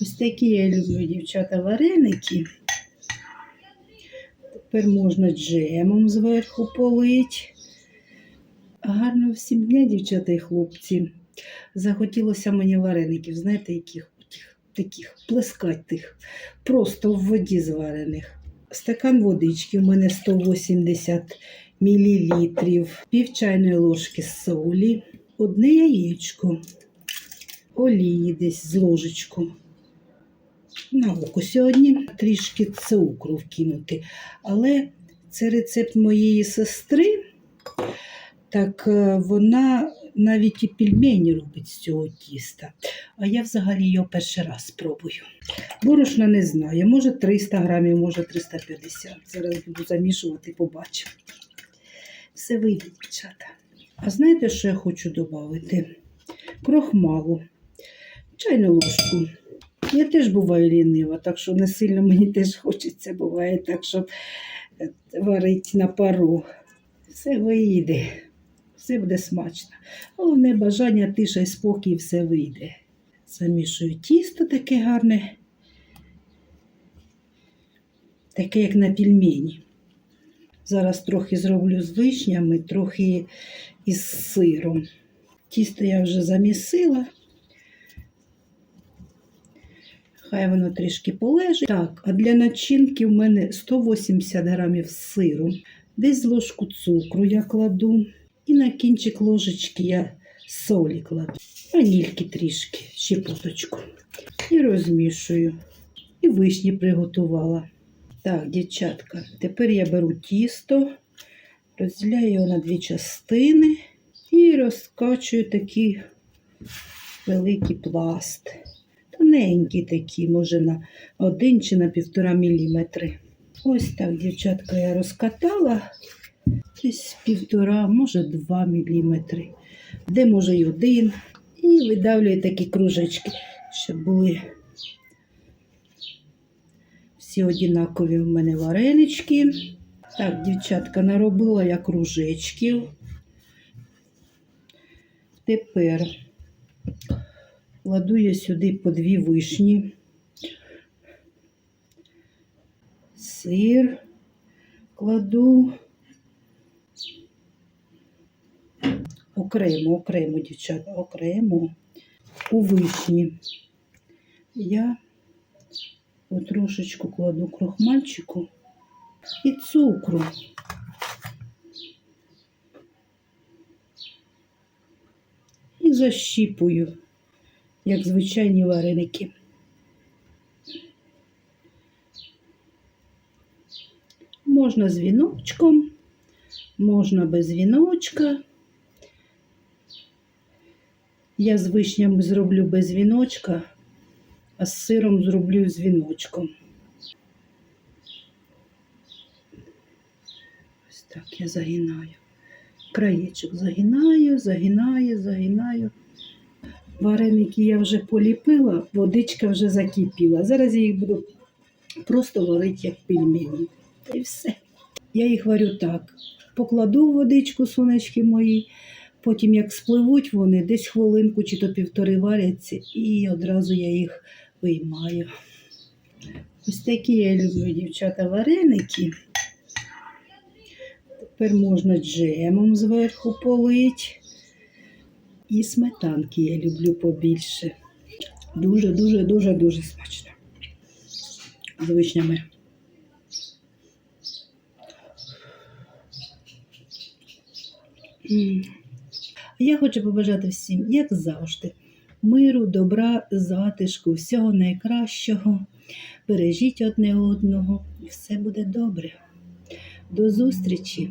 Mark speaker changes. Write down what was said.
Speaker 1: Ось такі я люблю, дівчата, вареники. Тепер можна джемом зверху полить. Гарно всім дня, дівчата і хлопці. Захотілося мені вареників, знаєте, яких таких плескатих, просто в воді зварених. Стакан водички у мене 180 мл, пів чайної ложки солі, одне яєчко, олії десь з ложечку. На око сьогодні трішки цукру вкинути. Але це рецепт моєї сестри. Так е, вона навіть і пельмені робить з цього тіста. А я взагалі його перший раз спробую. Борошна не знаю, може 300 грамів, може 350. Зараз буду замішувати, побачимо. Все вийде, дівчата. А знаєте, що я хочу додати? Крохмалу, чайну ложку. Я теж буваю лінива, так що не сильно мені теж хочеться, буває так, щоб е, варити на пару. Все вийде, все буде смачно. Головне бажання, тиша і спокій, все вийде. Замішую тісто таке гарне, таке, як на пельмені. Зараз трохи зроблю з вишнями, трохи із сиром. Тісто я вже замісила. Хай воно трішки полежить. Так, а для начинки в мене 180 грамів сиру, десь ложку цукру я кладу. І на кінчик ложечки я солі кладу. Ванільки трішки, щепоточку. І розмішую. І вишні приготувала. Так, дівчатка, тепер я беру тісто, розділяю його на дві частини і розкачую такий великий пласт. Тоненькі такі, може на один чи на півтора міліметри. Ось так, дівчатка, я розкатала десь півтора, може два міліметри, де може й один. І видавлюю такі кружечки, щоб були всі однакові в мене варенички. Так, дівчатка, наробила я кружечків. Тепер кладу я сюди по дві вишні, сир кладу. Окремо, окремо, дівчата, окремо у вишні. Я потрошечку кладу крохмальчику і цукру. І защіпую, як звичайні вареники. Можна з віночком, можна без віночка. Я з вишнями зроблю без віночка, а з сиром зроблю з віночком. Ось так я загинаю. Краєчок загинаю, загинаю, загинаю. Вареники я вже поліпила, водичка вже закипіла. Зараз я їх буду просто варити як пельмені. І все. Я їх варю так. Покладу в водичку сонечки мої, потім як спливуть вони, десь хвилинку чи то півтори варяться, і одразу я їх виймаю. Ось такі я люблю, дівчата, вареники. Тепер можна джемом зверху полить. І сметанки я люблю побільше. Дуже, дуже, дуже, дуже смачно. З вишнями. Я хочу побажати всім, як завжди, миру, добра, затишку, всього найкращого. Бережіть одне одного, і все буде добре. До зустрічі!